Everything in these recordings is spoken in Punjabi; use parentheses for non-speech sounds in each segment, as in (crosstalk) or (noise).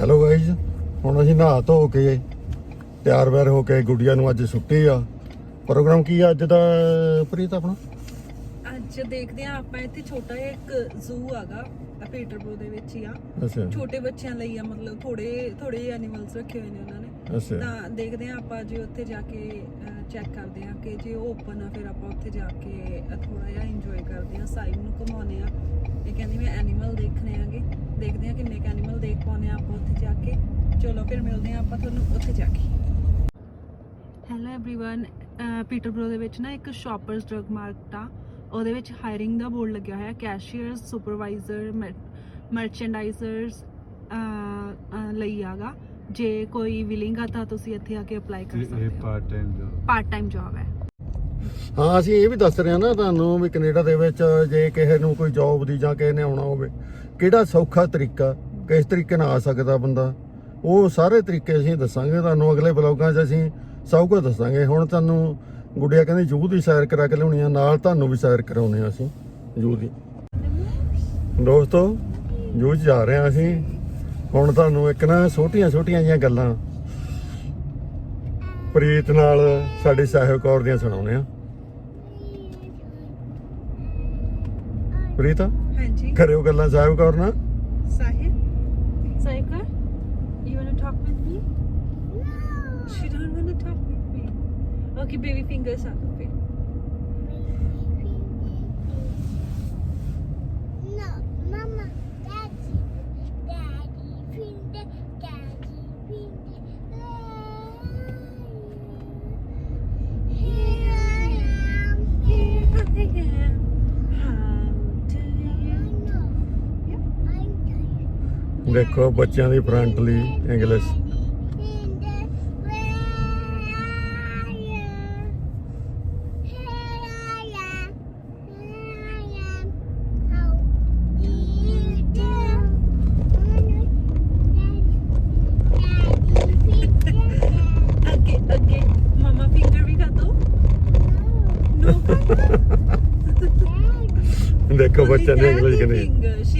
ਹੈਲੋ ਗਾਈਜ਼ ਹੁਣ ਅਸੀਂ ਨਹਾ ਧੋ ਕੇ ਤਿਆਰ ਵੈਰ ਹੋ ਕੇ ਗੁੱਡੀਆਂ ਨੂੰ ਅੱਜ ਛੁੱਟੀ ਆ। ਪ੍ਰੋਗਰਾਮ ਕੀ ਆ ਅੱਜ ਦਾ ਪ੍ਰੀਤ ਆਪਣਾ? ਅੱਜ ਦੇਖਦੇ ਆ ਆਪਾਂ ਇੱਥੇ ਛੋਟਾ ਜਿਹਾ ਇੱਕ ਜ਼ੂ ਆਗਾ ਪੀਟਰਬਰੋ ਦੇ ਵਿੱਚ ਹੀ ਆ। ਅੱਛਾ। ਛੋਟੇ ਬੱਚਿਆਂ ਲਈ ਆ ਮਤਲਬ ਥੋੜੇ ਥੋੜੇ ਐਨੀਮਲਸ ਰੱਖੇ ਹੋਏ ਨੇ ਉਹਨਾਂ ਨੇ। ਅੱਛਾ ਤਾਂ ਦੇਖਦੇ ਆ ਆਪਾਂ ਜੇ ਉੱਥੇ ਜਾ ਕੇ ਚੈੱਕ ਕਰਦੇ ਆ ਕਿ ਜੇ ਉਹ ਓਪਨ ਆ ਫਿਰ ਆਪਾਂ ਉੱਥੇ ਜਾ ਕੇ ਥੋੜਾ ਜਿਹਾ ਇੰਜੋਏ ਕਰਦੇ ਆ ਸਾਈਡ ਨੂੰ ਘੁਮਾਉਨੇ ਆ ਇਹ ਕਹਿੰਦੀ ਮੈਂ ਐਨੀਮਲ ਦੇਖਣੇ ਆਗੇ ਦੇਖਦੇ ਆ ਕਿੰਨੇ ਕ ਐਨੀਮਲ ਦੇਖ ਪਾਉਨੇ ਆ ਆਪਾਂ ਉੱਥੇ ਜਾ ਕੇ ਚਲੋ ਫਿਰ ਮਿਲਦੇ ਆ ਆਪਾਂ ਤੁਹਾਨੂੰ ਉੱਥੇ ਜਾ ਕੇ ਹੈਲੋ एवरीवन ਪੀਟਰਬਰੋ ਦੇ ਵਿੱਚ ਨਾ ਇੱਕ ਸ਼ਾਪਰਸ ਡਰਗ ਮਾਰਕਟ ਆ ਉਹਦੇ ਵਿੱਚ ਹਾਇਰਿੰਗ ਦਾ ਬੋਰਡ ਲੱਗਿਆ ਹੋਇਆ ਕੈਸ਼ੀਅਰਸ ਸੁਪਰਵਾਈਜ਼ਰ ਮਰਚੈਂਡਾਈਜ਼ਰਸ ਲਈ ਆਗਾ ਜੇ ਕੋਈ ਵਿਲਿੰਗ ਆ ਤਾਂ ਤੁਸੀਂ ਇੱਥੇ ਆ ਕੇ ਅਪਲਾਈ ਕਰ ਸਕਦੇ ਹੋ। Part time job part time job ਹੈ। ਹਾਂ ਅਸੀਂ ਇਹ ਵੀ ਦੱਸ ਰਹੇ ਹਾਂ ਨਾ ਤੁਹਾਨੂੰ ਵੀ ਕੈਨੇਡਾ ਦੇ ਵਿੱਚ ਜੇ ਕਿਸੇ ਨੂੰ ਕੋਈ ਜੌਬ ਦੀ ਜਾਂ ਕਿਸੇ ਨੇ ਆਉਣਾ ਹੋਵੇ ਕਿਹੜਾ ਸੌਖਾ ਤਰੀਕਾ ਕਿਸ ਤਰੀਕੇ ਨਾਲ ਆ ਸਕਦਾ ਬੰਦਾ? ਉਹ ਸਾਰੇ ਤਰੀਕੇ ਅਸੀਂ ਦੱਸਾਂਗੇ ਤੁਹਾਨੂੰ ਅਗਲੇ ਬਲੌਗਾਂ 'ਚ ਅਸੀਂ ਸਭ ਕੁਝ ਦੱਸਾਂਗੇ। ਹੁਣ ਤੁਹਾਨੂੰ ਗੁੱਡਿਆ ਕਹਿੰਦੀ ਜੂਹ ਦੀ ਸੈਰ ਕਰਾ ਕੇ ਲਿਆਉਣੀ ਆ ਨਾਲ ਤੁਹਾਨੂੰ ਵੀ ਸੈਰ ਕਰਾਉਣੇ ਆ ਅਸੀਂ ਜੂਹ ਦੀ। ਦੋਸਤੋ 'ਚ ਜਾ ਰਹੇ ਹਾਂ ਅਸੀਂ। ਹੁਣ ਤੁਹਾਨੂੰ ਇੱਕ ਨਾ ਛੋਟੀਆਂ ਛੋਟੀਆਂ ਜੀਆਂ ਗੱਲਾਂ ਪ੍ਰੀਤ ਨਾਲ ਸਾਡੇ ਸਾਹਿਬ ਕੌਰ ਦੀਆਂ ਸੁਣਾਉਣੇ ਆ ਪ੍ਰੀਤ ਹਾਂਜੀ ਕਰਿਓ ਗੱਲਾਂ ਸਾਹਿਬ ਕੌਰ ਨਾਲ ਸਾਹਿਬ ਸਾਹਿਬ ਕਾ you want to talk with me she don't want to talk with me okay baby fingers out of it No, Mama, finger ਵੀ ਕਰ ਦੋ ਨੋ ਦੇਖੋ ਬੱਚਿਆਂ ਦੀ ਇੰਗਲਿਸ਼ (laughs) ਕਿੰਨੀ।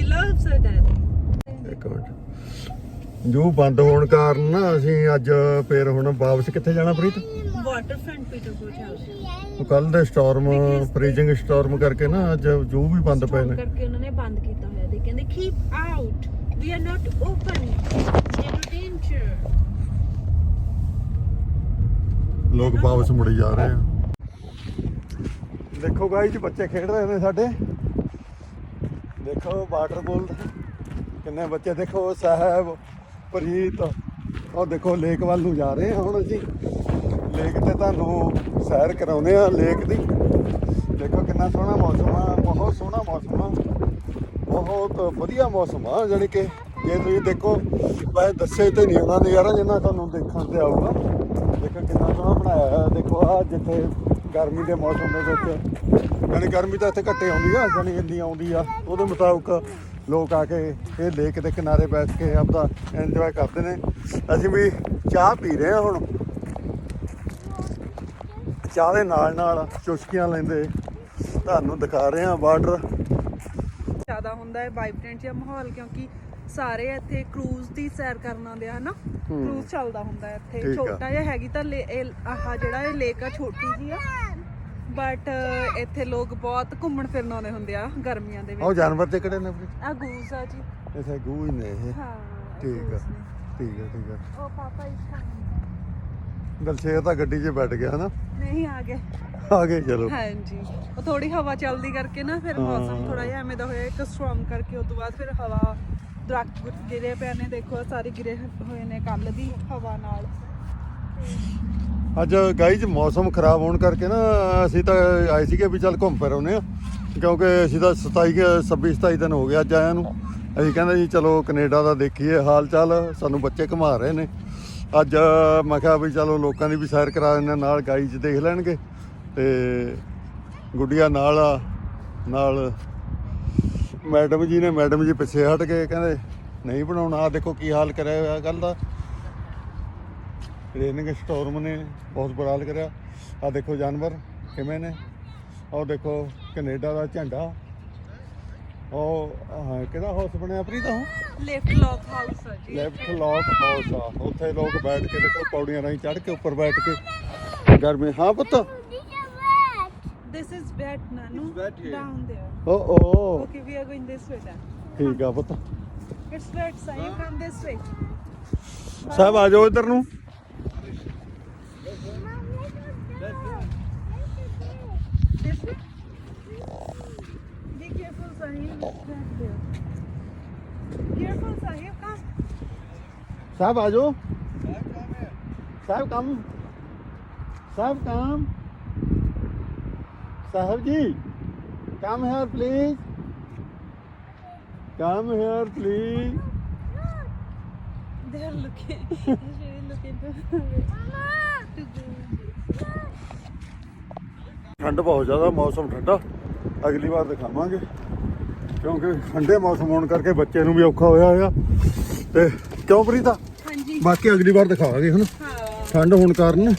ਜੂ ਬੰਦ ਹੋਣ ਕਾਰਨ ਨਾ ਅਸੀਂ ਅੱਜ ਫੇਰ ਹੁਣ ਵਾਪਸ ਕਿੱਥੇ ਜਾਣਾ ਪ੍ਰੀਤ? ਵਾਟਰ ਫਰੰਟ ਪੀਟਰਬਰਗ ਚੱਲਦੇ ਕੱਲ ਦੇ ਸਟਾਰਮ ਫ੍ਰੀਜ਼ਿੰਗ ਸਟਾਰਮ ਕਰਕੇ ਨਾ ਅੱਜ ਜੂ ਵੀ ਬੰਦ ਪਏ ਨੇ। ਕਰਕੇ ਉਹਨਾਂ ਨੇ ਬੰਦ ਕੀਤਾ ਹੋਇਆ ਦੇ ਕਹਿੰਦੇ keep out we are not open in danger ਲੋਕ ਵਾਪਸ ਮੁੜ ਜਾ ਰਹੇ ਆ। ਦੇਖੋ ਗਾਇਸ ਬੱਚੇ ਖੇਡ ਰਹੇ ਨੇ ਸਾਡੇ। ਦੇਖੋ ਵਾਟਰ ਬੋਲ ਕਿੰਨੇ ਬੱਚੇ ਦੇਖੋ ਸਾਹਿਬ, ਪ੍ਰੀਤ, ਉਹ ਦੇਖੋ, ਲੇਕ ਵੱਲ ਨੂੰ ਜਾ ਰਹੇ ਹਾਂ ਹੁਣ ਅਸੀਂ। ਲੇਕ ਤੇ ਤੁਹਾਨੂੰ ਸੈਰ ਕਰਾਉਨੇ ਆ, ਲੇਕ ਦੀ। ਦੇਖੋ ਕਿੰਨਾ ਸੋਹਣਾ ਮੌਸਮ ਆ, ਬਹੁਤ ਸੋਹਣਾ ਮੌਸਮ ਆ। ਬਹੁਤ ਵਧੀਆ ਮੌਸਮ ਆ, ਜਾਣੀ ਕਿ ਜੇ ਤੁਸੀਂ ਦੇਖੋ ਵੈਸੇ ਦੱਸੇ ਤੇ ਨਹੀਂ ਉਹਨਾਂ ਨੇ ਯਾਰ, ਜਿੰਨਾ ਤੁਹਾਨੂੰ ਦੇਖਣ ਤੇ ਆਊਗਾ। ਦੇਖੋ ਕਿੰਨਾ ਸੋਹਣਾ ਬਣਾਇਆ ਹੋਇਆ, ਦੇਖੋ ਆ ਜਿੱਥੇ ਗਰਮੀ ਦੇ ਮੌਸਮ ਦੇ ਵਿੱਚ ਯਾਨੀ ਗਰਮੀ ਤਾਂ ਇੱਥੇ ਘੱਟੇ ਆਉਂਦੀ ਆ ਜਾਨੀ ਇੰਨੀ ਆਉਂਦੀ ਆ, ਉਹਦੇ ਮੁਤਾਬਕ ਲੋਕ ਆ ਕੇ ਇਹ ਲੇਕ ਦੇ ਕਿਨਾਰੇ ਬੈਠ ਕੇ ਆਪਦਾ ਇੰਜੋਏ ਕਰਦੇ ਨੇ। ਅਸੀਂ ਵੀ ਚਾਹ ਪੀ ਰਹੇ ਹਾਂ ਹੁਣ। ਚਾਹ ਦੇ ਨਾਲ ਨਾਲ ਚੁਸਕੀਆਂ ਲੈਂਦੇ ਤੁਹਾਨੂੰ ਦਿਖਾ ਰਹੇ ਹਾਂ ਬਾਰਡਰ ਜ਼ਿਆਦਾ ਹੁੰਦਾ ਹੈ ਵਾਈਬ੍ਰੈਂਟ ਜਿਹਾ ਮਾਹੌਲ ਕਿਉਂਕਿ ਸਾਰੇ ਇੱਥੇ ਕਰੂਜ਼ ਦੀ ਸੈਰ ਕਰਨ ਆਉਂਦੇ ਆ ਹਨਾ। ਕਰੂਜ਼ ਚੱਲਦਾ ਹੁੰਦਾ ਇੱਥੇ। ਛੋਟਾ ਜਿਹਾ ਹੈਗੀ ਤਾਂ ਆਹ ਜਿਹੜਾ ਇਹ ਲੇਕ ਆ ਛੋਟੀ ਜੀ ਆ। ਬਟ ਇੱਥੇ ਲੋਕ ਬਹੁਤ ਘੁੰਮਣ ਫਿਰਨ ਆਉਂਦੇ ਹੁੰਦੇ ਆ ਗਰਮੀਆਂ ਦੇ ਉਹ ਵਿੱਚ। ਜਾਨਵਰ ਤੇ ਕਿਹੜੇ ਨੇ ਆ ਗੂਸ ਆ ਜੀ। ਇਥੇ ਗੂ ਹੀ ਨੇ ਇਹ। ਹਾਂ ਇਹ ਠੀਕ ਆ। ਨੇ। ਠੀਕ ਆ ਠੀਕ ਆ। ਉਹ ਪਾਪਾ ਇੱਥੇ ਦਲਸ਼ੇਰ ਤਾਂ ਗੱਡੀ 'ਚ ਬੈਠ ਗਿਆ ਹਨਾ। ਨਹੀਂ ਆ ਗਏ। ਆ ਗਏ ਚਲੋ। ਹਾਂਜੀ। ਉਹ ਥੋੜੀ ਹਵਾ ਚੱਲਦੀ ਕਰਕੇ ਨਾ ਫਿਰ। ਮੌਸਮ ਥੋੜਾ ਜਿਹਾ ਐਵੇਂ ਦਾ ਹੋਇਆ ਇੱਕ ਸਟ੍ਰੋਂਗ ਕਰਕੇ ਉਸ ਤੋਂ ਬਾਅਦ ਫਿਰ ਹਵਾ ਦਰਖਤ ਗਿਰੇ ਪਏ ਨੇ ਦੇਖੋ ਸਾਰੇ ਗਿਰੇ ਹੋਏ ਨੇ ਕੱਲ ਦੀ ਹਵਾ ਨਾਲ। ਅੱਜ ਗਾਈਜ ਮੌਸਮ ਖਰਾਬ ਹੋਣ ਕਰਕੇ ਨਾ ਅਸੀਂ ਤਾਂ ਆਏ ਸੀਗੇ ਵੀ ਚੱਲ ਘੁੰਮ ਫਿਰ ਆਉਨੇ ਆ ਕਿਉਂਕਿ ਅਸੀਂ ਤਾਂ 27 ਕੁ- 26 27 ਦਿਨ ਹੋ ਗਏ ਅੱਜ ਆਇਆਂ ਨੂੰ। ਅਸੀਂ ਕਹਿੰਦੇ ਜੀ ਚਲੋ ਕੈਨੇਡਾ ਦਾ ਦੇਖੀਏ ਹਾਲ ਚਾਲ ਸਾਨੂੰ ਬੱਚੇ ਘੁਮਾ ਰਹੇ ਨੇ। ਅੱਜ ਮੈਂ ਕਿਹਾ ਵੀ ਚਲੋ ਲੋਕਾਂ ਦੀ ਵੀ ਸੈਰ ਕਰਾ ਦਿੰਦੇ ਹਾਂ, ਨਾਲ ਗਾਈਜ ਦੇਖ ਲੈਣਗੇ ਤੇ ਗੁੱਡੀਆਂ ਨਾਲ ਆ ਨਾਲ ਮੈਡਮ ਜੀ ਨੇ ਮੈਡਮ ਜੀ ਪਿੱਛੇ ਹਟ ਕੇ ਕਹਿੰਦੇ ਨਹੀਂ ਬਣਾਉਣਾ ਆ ਦੇਖੋ ਕੀ ਹਾਲ ਕਰਿਆ ਹੋਇਆ ਗੱਲ ਦਾ। ਰੇਨਿੰਗ ਸਟਾਰਮ ਨੇ ਬਹੁਤ ਬੁਰਾ ਹਾਲ ਕਰਿਆ। ਆ ਦੇਖੋ ਜਾਨਵਰ ਕਿਵੇਂ ਨੇ। ਆਹ ਦੇਖੋ ਕੈਨੇਡਾ ਦਾ ਝੰਡਾ। ਉਹ ਕਿਹੜਾ ਹਾਊਸ ਬਣਿਆ ਪ੍ਰੀਤ ਉਹ? ਲਿਫਟ ਲੌਕ ਹਾਊਸ ਆ ਜੀ। ਲੈਫਟ ਲੌਕ ਹਾਊਸ ਆ। ਉੱਥੇ ਲੋਕ ਬੈਠ ਕੇ ਦੇਖੋ ਪੌੜੀਆਂ ਰਾਹੀਂ ਚੜ੍ਹ ਕੇ ਉੱਪਰ ਬੈਠ ਕੇ ਗਰਮੀ। ਹਾਂ ਪੁੱਤ। Here. ਓ ਓ. ਠੀਕ ਆ ਪੁੱਤ। Wet, sir. You come this way. ਸਾਹਿਬ ਆ ਜਾਓ ਇੱਧਰ ਨੂੰ। Be careful, Sahib. Careful, Sahib. Come. साहब आ जाओ साहब काम साहब काम साहब जी come here please come here please They're looking. She's looking to, to go. ਠੰਡ ਬਹੁਤ ਜ਼ਿਆਦਾ ਮੌਸਮ ਠੰਡਾ। ਅਗਲੀ ਵਾਰ ਦਿਖਾਵਾਂਗੇ। ਕਿਉਂਕਿ ਠੰਡੇ ਮੌਸਮ ਹੋਣ ਕਰਕੇ ਬੱਚੇ ਨੂੰ ਵੀ ਔਖਾ ਹੋਇਆ ਹੋਇਆ। ਤੇ ਕਿਉਂ ਪ੍ਰੀਤਾ? ਹਾਂਜੀ। ਬਾਕੀ ਅਗਲੀ ਵਾਰ ਦਿਖਾਵਾਂਗੇ ਹਨਾ? ਹਾਂ। ਠੰਡ ਹੋਣ ਕਾਰਨ।